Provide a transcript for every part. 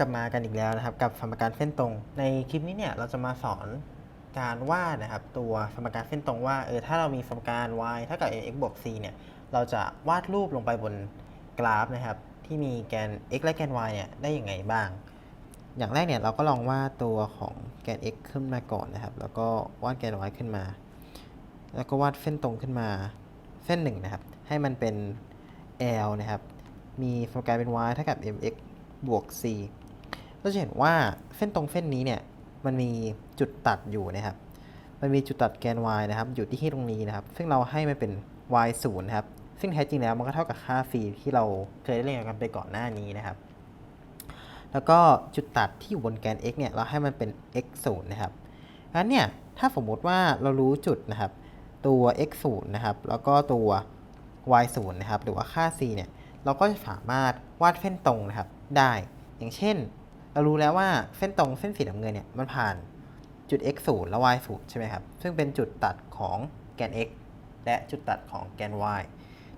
กลับมากันอีกแล้วนะครับ กับสมการเส้นตรง ในคลิปนี้เนี่ยเราจะมาสอนการวาดนะครับ ตัวสมการเส้นตรงว่าเออถ้าเรามีสมการ y เท่ากับ ax บวก c เนี่ยเราจะวาดรูปลงไปบนกราฟนะครับ ที่มีแกน x และแกน y เนี่ยได้อยังไงบ้าง อย่างแรกเนี่ยเราก็ลองวาดตัวของแกน x ขึ้นมาก่อนนะครับ แล้วก็วาดแกน y ขึ้นมา แล้วก็วาดเส้นตรงขึ้นมาเส้นหนึ่งนะครับ ให้มันเป็น l นะครับ มีสมการเป็น y เท่ากับ mx บวก c เราจะเห็นว่าเส้นตรงเส้นนี้เนี่ยมันมีจุดตัดอยู่นะครับ มันมีจุดตัดแกน y นะครับ อยู่ที่ตรงนี้นะครับ ซึ่งเราให้มันเป็น y 0นะครับ ซึ่งแท้จริงแล้วมันก็เท่ากับค่า c ที่เราเคยได้เรียนกันไปก่อนหน้านี้นะครับ แล้วก็จุดตัดที่อยู่บนแกน x เนี่ยเราให้มันเป็น x 0นะครับงั้นเนี่ยถ้าสมมุติว่าเรารู้จุดนะครับ ตัว x 0นะครับ แล้วก็ตัว y 0นะครับ หรือว่าค่า c เนี่ย เราก็จะสามารถวาดเส้นตรงนะครับได้ อย่างเช่น เรารู้แล้วว่าเส้นตรงเส้นสีน้ำเงินเนี่ยมันผ่านจุด x 0และ y 0ใช่ไหมครับ ซึ่งเป็นจุดตัดของแกน x และจุดตัดของแกน y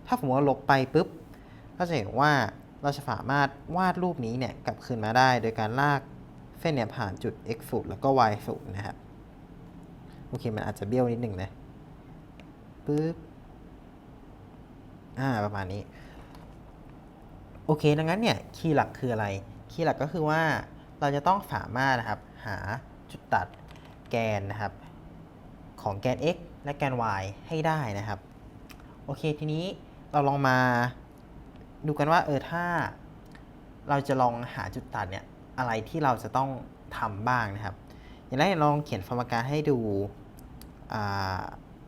ถ้าสมว่าลบไปปุ๊บเราจะเห็นว่าเราจะสามารถวาดรูปนี้เนี่ยกลับคืนมาได้ โดยการลากเส้นเนี่ยผ่านจุด x 0แล้วก็ y 0นะครับ โอเค มันอาจจะเบี้ยวนิดหนึ่งนะปุ๊บ อ่า ประมาณนี้ โอเค ดังนั้นเนี่ย คีย์หลักคืออะไร คีย์หลักก็คือว่าเราจะต้องสามารถนะครับหาจุดตัดแกนนะครับของแกน x และแกน y ให้ได้นะครับ โอเคทีนี้เราลองมาดูกันว่าเออถ้า เราจะลองหาจุดตัดเนี่ยอะไรที่เราจะต้องทำบ้างนะครับ อย่างแรกลองเขียนสมการให้ดูอ่า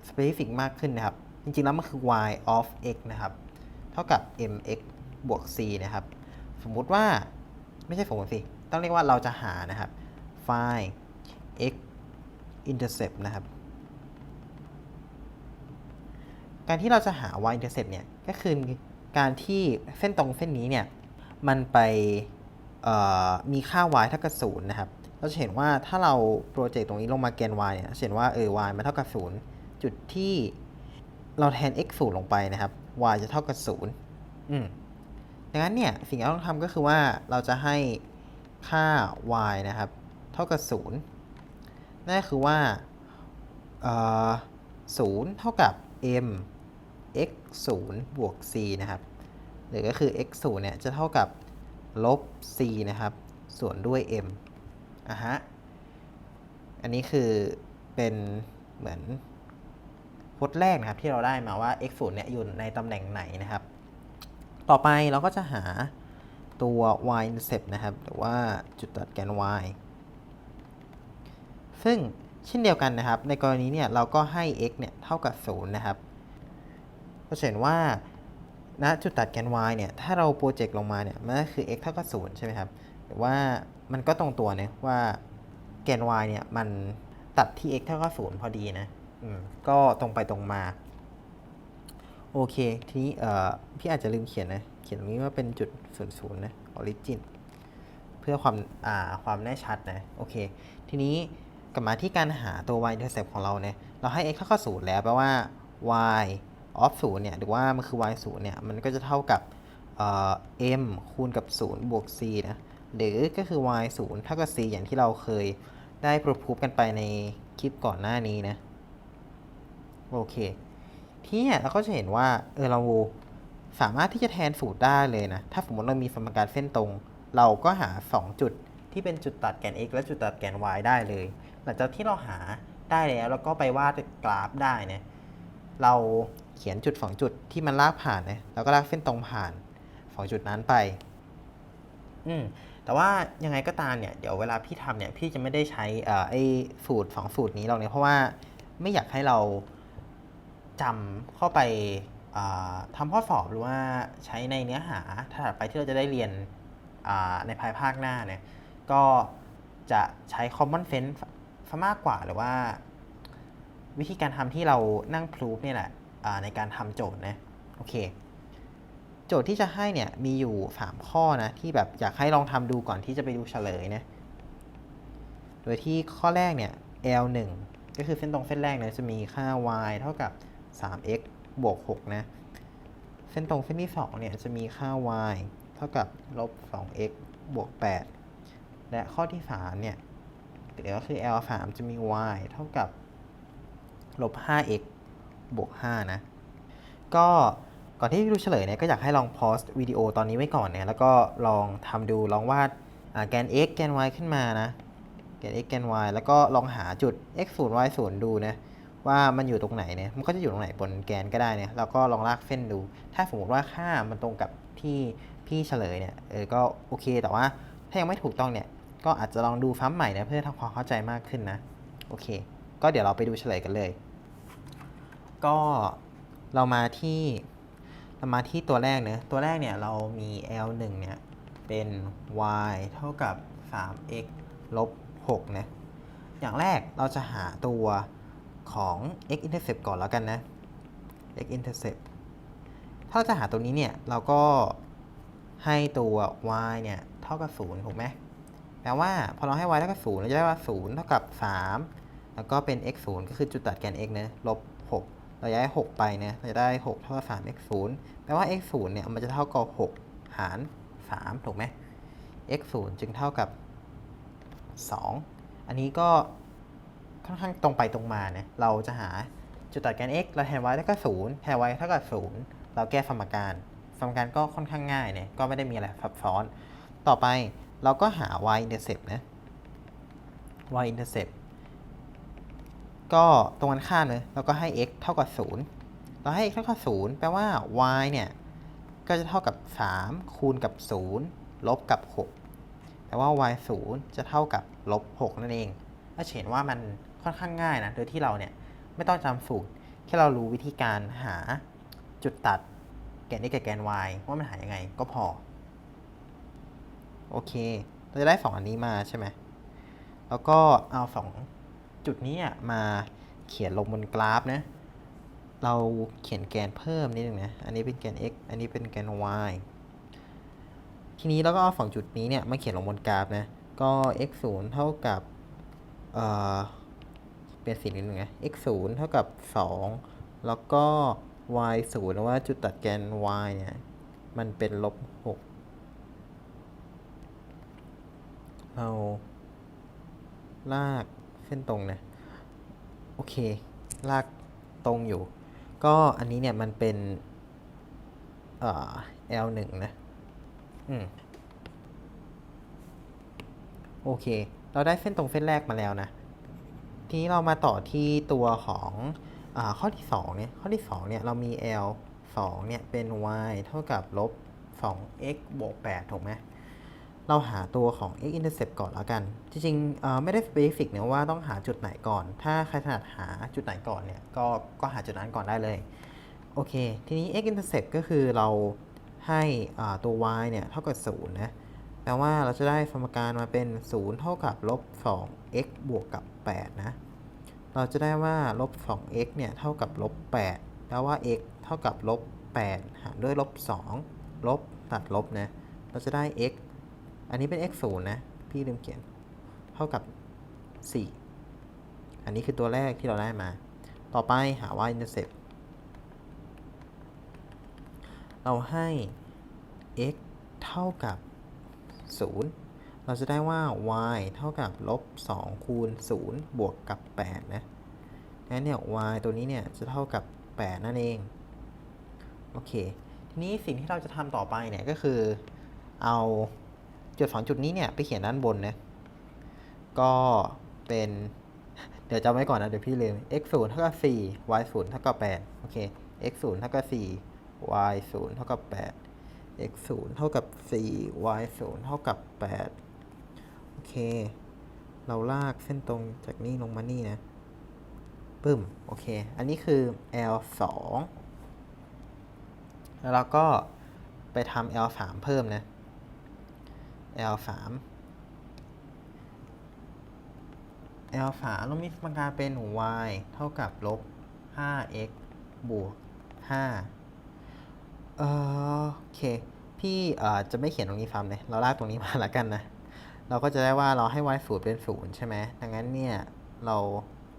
specific มากขึ้นนะครับ จริงๆแล้วมันคือ y of x นะครับ เท่ากับ mx บวก c นะครับ สมมุติว่า ไม่ใช่สมมติสิ ต้องเรียกว่าเราจะหานะครับ find x intercept นะครับ การที่เราจะหา y intercept เนี่ย ก็คือการที่เส้นตรงเส้นนี้เนี่ย มันไปมีค่า y เท่ากับ0นะครับ เราจะเห็นว่าถ้าเราโปรเจกต์ตรงนี้ลงมาแกน y เนี่ยเห็นว่าเออ y มันเท่ากับ0จุดที่เราแทน x 0ลงไปนะครับ y จะเท่ากับ0อืม ดังนั้นเนี่ยสิ่งที่เราต้องทำก็คือว่าเราจะให้ค่า y นะครับ เท่ากับ 0 นั่นคือว่าเอ่อ0เท่ากับ m x 0บวก c นะครับ หรือก็คือ x 0เนี่ยจะเท่ากับลบ c นะครับ ส่วนด้วย m อะฮะ อันนี้คือเป็นเหมือนพจน์แรกนะครับที่เราได้มาว่า x 0เนี่ยอยู่ในตำแหน่งไหนนะครับ ต่อไปเราก็จะหาตัว y intercept นะครับหรือว่าจุดตัดแกน y ซึ่งเช่นเดียวกันนะครับ ในกรณีเนี่ยเราก็ให้ x เนี่ยเท่ากับ 0 นะครับ ก็เห็นว่าณจุดตัดแกน y เนี่ย ถ้าเราโปรเจกต์ลงมาเนี่ย มันก็คือ x เท่ากับ 0 ใช่ไหมครับ หรือว่ามันก็ตรงตัวเนะว่าแกน y เนี่ย มันตัดที่ x เท่ากับ 0 พอดีนะ อืม ก็ตรงไปตรงมา โอเค ทีนี้พี่อาจจะลืมเขียนนะ เขียนตรงนี้ว่าเป็นจุดศูนย์ศูนย์นะ origin เพื่อความอ่าความแน่ชัดนะ โอเค ทีนี้กลับมาที่การหาตัว y intercept ของเราเนี่ยเราให้ x เท่ากับ0แล้วแปลว่า y of 0เนี่ยหรือว่ามันคือ y 0เนี่ยมันก็จะเท่ากับเอ่อ m คูณกับ 0 บวก c นะหรือก็คือ y 0เท่ากับ c อย่างที่เราเคยได้ปรูฟกันไปในคลิปก่อนหน้านี้นะ โอเค ที่เนี่ยเราก็จะเห็นว่าเออเราสามารถที่จะแทนสูตรได้เลยนะ ถ้าสมมติเรามีสมการเส้นตรง เราก็หา 2 จุดที่เป็นจุดตัดแกน x และจุดตัดแกน y ได้เลย หลังจากที่เราหาได้แล้วแล้วก็ไปวาดกราฟได้นี่ยเราเขียนจุด 2 จุดที่มันลากผ่านนะแล้วก็ลากเส้นตรงผ่าน 2 จุดนั้นไปอืมแต่ว่ายังไงก็ตามเนี่ยเดี๋ยวเวลาพี่ทำเนี่ยพี่จะไม่ได้ใช้เอ่อไอ้สูตรสองสูตรนี้หรอกเนี่ยเพราะว่าไม่อยากให้เรา จำเข้าไปอ่าทำข้อสอบหรือว่าใช้ในเนื้อหาถัดไปที่เราจะได้เรียนในภายภาคหน้าเนี่ยก็จะใช้ common sense ซะมากกว่าหรือว่า วิธีการทำที่เรานั่งพลูฟเนี่ยแหละในการทำโจทย์นะโอเค โจทย์ที่จะให้เนี่ยมีอยู่ 3 ข้อนะ ที่แบบอยากให้ลองทำดูก่อนที่จะไปดูเฉลยนะโดยที่ข้อแรกเนี่ย L1 ก็คือเส้นตรงเส้นแรกเนี่ยจะมีค่า y เท่ากับ 3x บวก 6 นะ เส้นตรงเส้นที่ 2 เนี่ย จะมีค่า y เท่ากับลบ 2x บวก 8 และข้อที่ 3 เนี่ยหรือก็คือ L 3จะมี y เท่ากับลบ 5x บวก 5 นะ ก็ก่อนที่จะดูเฉลยเนี่ยก็อยากให้ลองพอสวิดีโอตอนนี้ไว้ก่อนเนี่ยแล้วก็ลองทำดูลองวาดแกน x แกน y ขึ้นมานะ แกน x แกน y แล้วก็ลองหาจุด x 0 y 0ดูนะ ว่ามันอยู่ตรงไหนเนี่ยมันก็จะอยู่ตรงไหนบนแกนก็ได้เนี่ยแล้วก็ลองลากเส้นดู ถ้าสมมติว่าค่ามันตรงกับที่พี่เฉลยเนี่ยเออก็โอเคแต่ว่าถ้ายังไม่ถูกต้องเนี่ยก็อาจจะลองดูซ้ำใหม่นะเพื่อทำความเข้าใจมากขึ้นนะโอเค ก็เดี๋ยวเราไปดูเฉลยกันเลย ก็เรามาที่เรามาที่ตัวแรกเนะตัวแรกเนี่ยเรามี L 1เนี่ยเป็น y เท่ากับ 3x ลบ6นะอย่างแรกเราจะหาตัว ของ x intercept ก่อนแล้วกันนะ x intercept ถ้าเราจะหาตัวนี้เนี่ย เราก็ให้ตัว y เนี่ย เท่ากับ 0 ถูกไหมแปลว่าพอเราให้ y เท่ากับ 0 เราจะได้ว่า 0 เท่ากับ 3 แล้วก็เป็น x 0ก็คือจุดตัดแกน x นะลบ 6 เราย้าย 6 ไปนะเราจะได้ 6 เท่ากับ3 x 0แปลว่า x 0เนี่ย มันจะเท่ากับ 6 หาร 3 ถูกไหม x 0จึงเท่ากับ 2 อันนี้ก็ ค่อนข้างตรงไปตรงมาเนะเราจะหาจุดตัดแกน x เราแทน y เท่ากับ0แทน y เท่ากับ0เราแก้สมการสมการก็ค่อนข้างง่ายเนี่ยก็ไม่ได้มีอะไรซับซ้อน ต่อไปเราก็หา y intercept นะ y intercept ก็ตรงกันข้ามเลยเราก็ให้ x เท่ากับ 0 เราให้ x เท่ากับ 0 แปลว่า y เนี่ย ก็จะเท่ากับ 3 คูณกับ 0 ลบกับ 6 แปลว่า y 0 จะเท่ากับลบ 6 นั่นเองก็เห็นว่ามัน ค่อนข้างง่ายนะ โดยที่เราเนี่ยไม่ต้องจำสูตร แค่เรารู้วิธีการหาจุดตัดแกน x กับแกน y ว่ามันหายังไงก็พอ โอเค เราจะได้ 2 อันนี้มาใช่ไหม แล้วก็เอา 2 จุดนี้มาเขียนลงบนกราฟนะ เราเขียนแกนเพิ่มนิดนึงนะ อันนี้เป็นแกน x อันนี้เป็นแกน y ทีนี้เราก็เอาสองจุดนี้เนี่ยมาเขียนลงบนกราฟนะ ก็ x 0เท่ากับ เอ่อ เป็นสีนิดนึงนะ x 0เท่ากับ2แล้วก็ y 0นะว่าจุดตัดแกน y เนี่ยมันเป็นลบ6เราลากเส้นตรงนะโอเค ลากตรงอยู่ ก็อันนี้เนี่ยมันเป็นเอ่อ L 1 นะ อืม โอเค เราได้เส้นตรงเส้นแรกมาแล้วนะ ทีนี้เรามาต่อที่ตัวของอข้อที่2เนี่ยข้อที่2เนี่ยเรามี L 2เนี่ยเป็น y เท่ากับลบ 2x บวก 8 ถูกไหมเราหาตัวของ x intercept ก่อนแล้วกัน จริงๆไม่ได้ specific เนี่ยว่าต้องหาจุดไหนก่อน ถ้าใครถนัดหาจุดไหนก่อนเนี่ยก็ก็หาจุดนั้นก่อนได้เลย โอเค ทีนี้ x intercept ก็คือเราให้ตัว y เนี่ยเท่ากับ 0 นะ แปลว่าเราจะได้สมการมาเป็น 0 เท่ากับลบ 2x บวกกับ 8 นะ เราจะได้ว่าลบ 2x เนี่ยเท่ากับลบ 8แปลว่า x เท่ากับลบ 8 หารด้วยลบ 2 ลบตัดลบนะ เราจะได้ x อันนี้เป็น x 0นะ พี่ลืมเขียน เท่ากับ 4 อันนี้คือตัวแรกที่เราได้มา ต่อไปหา y intercept เราให้ x เท่ากับ 0 เราจะได้ว่า y เท่ากับลบ2คูณ0บวกกับ 8 นะงั้นเนี่ย y ตัวนี้เนี่ยจะเท่ากับ 8 นั่นเอง โอเค ทีนี้สิ่งที่เราจะทำต่อไปเนี่ยก็คือ เอาจุดสองจุดนี้เนี่ยไปเขียนด้านบนนะ ก็เป็น เดี๋ยวจำไว้ก่อนนะ เดี๋ยวพี่ลืม x 0เท่ากับ4 y 0เท่ากับ8โอเค x 0เท่ากับ4 y 0เท่ากับ8 x 0เท่ากับ4 y 0เท่ากับ8 เค เราลากเส้นตรงจากนี่ลงมานี่นะปึ้ม โอเค อันนี้คือ L 2แล้วเราก็ไปทำ L 3เพิ่มนะ L 3 L 3เรามีสมการเป็น y เท่ากับลบ 5x บวก 5 เออโอเค พี่เอ่อจะไม่เขียนตรงนี้ซ้ำเลยเราลากตรงนี้มาแล้วกันนะ เราก็จะได้ว่าเราให้ y ศูนย์เป็น0ใช่ไหมดังนั้นเนี่ยเรา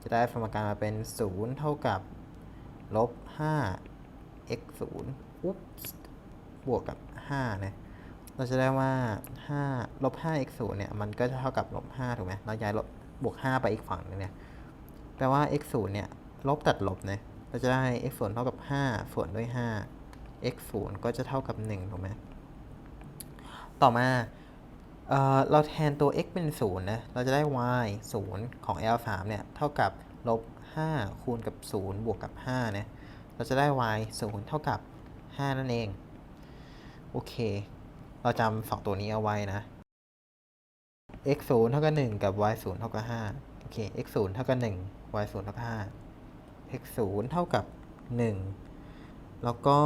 จะได้สมการมาเป็น0เท่ากับลบ5 x 0อุ๊บบวกกับ5นะเราจะได้ว่า5ลบ5 x 0เนี่ย มันก็จะเท่ากับลบ5ถูกไหมเราย้ายลบบวก 5 ไปอีกฝั่งหนึงเนี่ย แปลว่า x 0เนี่ย ลบตัดลบนะเราจะได้ x 0เท่ากับ 5 ส่วนด้วย 5 x 0ก็จะเท่ากับ 1 ถูกไหม ต่อมา เราแทนตัว x เป็น 0 นะ เราจะได้ y 0 ของ l 3เนี่ย เท่ากับลบ 5 คูณกับ 0 บวกกับ 5 นะ เราจะได้ y 0 เท่ากับ 5 นั่นเอง โอเค เราจำสองตัวนี้เอาไว้นะ x 0เท่ากับ 1 กับ y 0เท่ากับ 5 โอเค x 0เท่ากับ 1 y 0เท่ากับ 5 x 0เท่ากับ 1 แล้วก็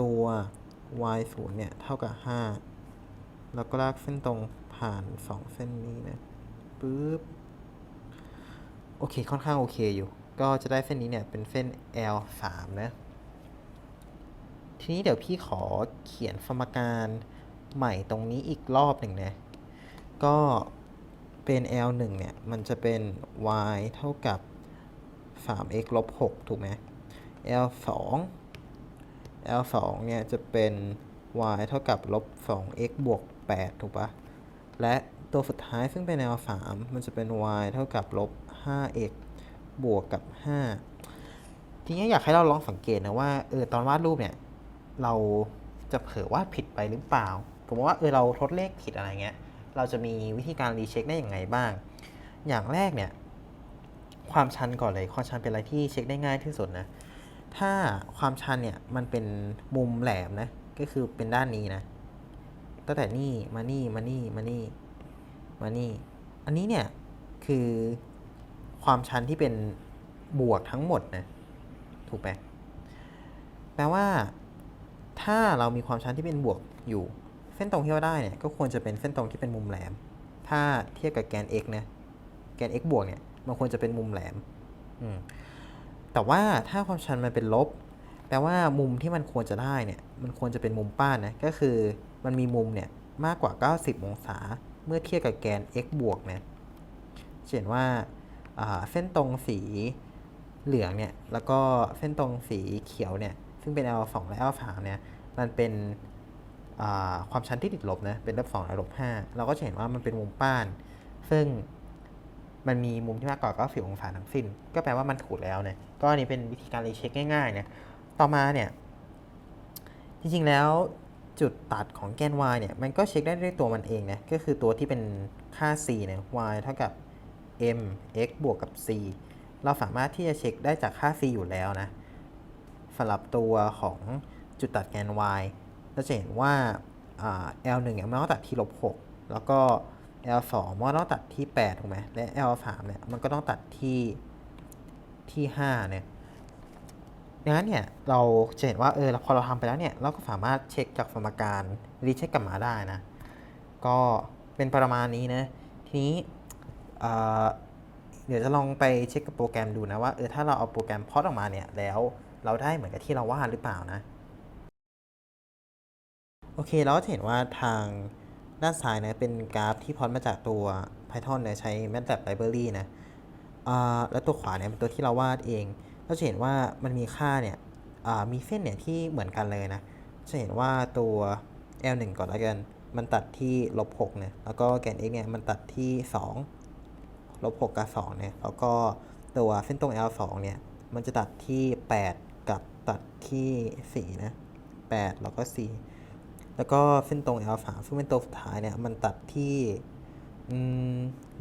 ตัว y 0เนี่ย เท่ากับ 5 แล้วก็ลากเส้นตรง ผ่าน2เส้นนี้นะปึ๊บโอเคค่อนข้างโอเคอยู่ ก็จะได้เส้นนี้เนี่ยเป็นเส้น L 3นะ ทีนี้เดี๋ยวพี่ขอเขียนสมการใหม่ตรงนี้อีกรอบหนึ่งนะ ก็เป็น L 1เนี่ย มันจะเป็น y เท่ากับ 3x ลบ6ถูกไหม L 2 L 2เนี่ยจะเป็น y เท่ากับลบ 2x บวก 8 ถูกปะ และตัวสุดท้ายซึ่งเป็น L 3มันจะเป็น y เท่ากับลบ 5x บวกกับ 5 ทีนี้อยากให้เราลองสังเกตนะว่าเออตอนวาดรูปเนี่ย เราจะเผลอวาดผิดไปหรือเปล่าผมว่าเออเราทดเลขผิดอะไรเงี้ย เราจะมีวิธีการรีเช็คได้อย่างไงบ้าง อย่างแรกเนี่ย ความชันก่อนเลย ความชันเป็นอะไรที่เช็คได้ง่ายที่สุดนะ ถ้าความชันเนี่ยมันเป็นมุมแหลมนะ ก็คือเป็นด้านนี้นะ ตั้งแต่นี่มานี่มานี่มานี่มานี่ อันนี้เนี่ยคือความชันที่เป็นบวกทั้งหมดนะถูกไหมแปลว่าถ้าเรามีความชันที่เป็นบวกอยู่ เส้นตรงที่เราได้เนี่ยก็ควรจะเป็นเส้นตรงที่เป็นมุมแหลม ถ้าเทียบกับแกน x นะแกน x บวกเนี่ยมันควรจะเป็นมุมแหลมอืมแต่ว่าถ้าความชันมันเป็นลบ แปลว่ามุมที่มันควรจะได้เนี่ย มันควรจะเป็นมุมป้านนะก็คือ มันมีมุมเนี่ยมากกว่า 90 องศา เมื่อเทียบกับแกน x บวกเนะเช่นว่าาเส้นตรงสีเหลืองเนี่ย แล้วก็เส้นตรงสีเขียวเนี่ย ซึ่งเป็น L 2และ L 3เนี่ย มันเป็นความชันที่ติดลบนะ เป็นลบสองและลบห้าเราก็จะเห็นว่ามันเป็นมุมป้าน ซึ่งมันมีมุมที่มากกว่า 90 องศาทั้งสิ้น ก็แปลว่ามันถูกแล้วเนะก็อันนี้เป็นวิธีการรีเช็คง่ายๆเนะต่อมาเนี่ย จริงๆแล้ว จุดตัดของแกน y เนี่ย มันก็เช็คได้ด้วยตัวมันเองนะ ก็คือตัวที่เป็นค่า c เนี่ย y เท่ากับ m x บวกกับ c เราสามารถที่จะเช็คได้จากค่า c อยู่แล้วนะสำหรับตัวของจุดตัดแกน y เราจะเห็นว่าา L 1เนี่ยมันต้องตัดที่ลบ6แล้วก็ L 2มันต้องตัดที่8ถูกไหมและ L 3เนี่ย มันก็ต้องตัดที่ที่5เนี่ย ดังนั้นเนี่ยเราจะเห็นว่าเออพอเราทำไปแล้วเนี่ยเราก็สามารถเช็คจากสมการรีเช็คกลับมาได้นะ ก็เป็นประมาณนี้นะ ทีนี้เเดี๋ยวจะลองไปเช็คกับโปรแกรมดูนะว่าเออถ้าเราเอาโปรแกรมพอดออกมาเนี่ยแล้วเราได้เหมือนกับที่เราวาดหรือเปล่านะ โอเคเราจะเห็นว่าทางด้านซ้ายนะเป็นกราฟที่พอดมาจากตัว Python เนี่ยใช้ MATLAB Library นะแล้วตัวขวาเนี่ยเป็นตัวที่เราวาดเอง เราจะเห็นว่ามันมีค่าเนี่ยมีเส้นเนี่ยที่เหมือนกันเลยนะ จะเห็นว่าตัว L 1 ก่อนแล้วกัน มันตัดที่ลบ6เนี่ย แล้วก็แกน x เนี่ยมันตัดที่2ลบ6กับ2เนี่ย แล้วก็ตัวเส้นตรง L 2 เนี่ย มันจะตัดที่ 8 กับตัดที่4นะ8แล้วก็ 4 แล้วก็เส้นตรง L 3 ซึ่งเป็นตัวสุดท้ายเนี่ย มันตัดที่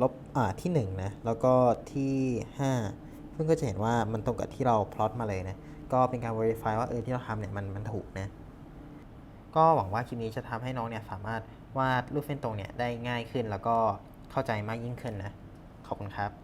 ลบอ่าที่ 1 นะ แล้วก็ที่ 5 ซึ่งก็จะเห็นว่ามันตรงกับที่เราพลอตมาเลยนะ ก็เป็นการ verify ว่าเออที่เราทำเนี่ยมันมันถูกนะ ก็หวังว่าคลิปนี้จะทำให้น้องเนี่ยสามารถวาดรูปเส้นตรงเนี่ยได้ง่ายขึ้น แล้วก็เข้าใจมากยิ่งขึ้นนะ ขอบคุณครับ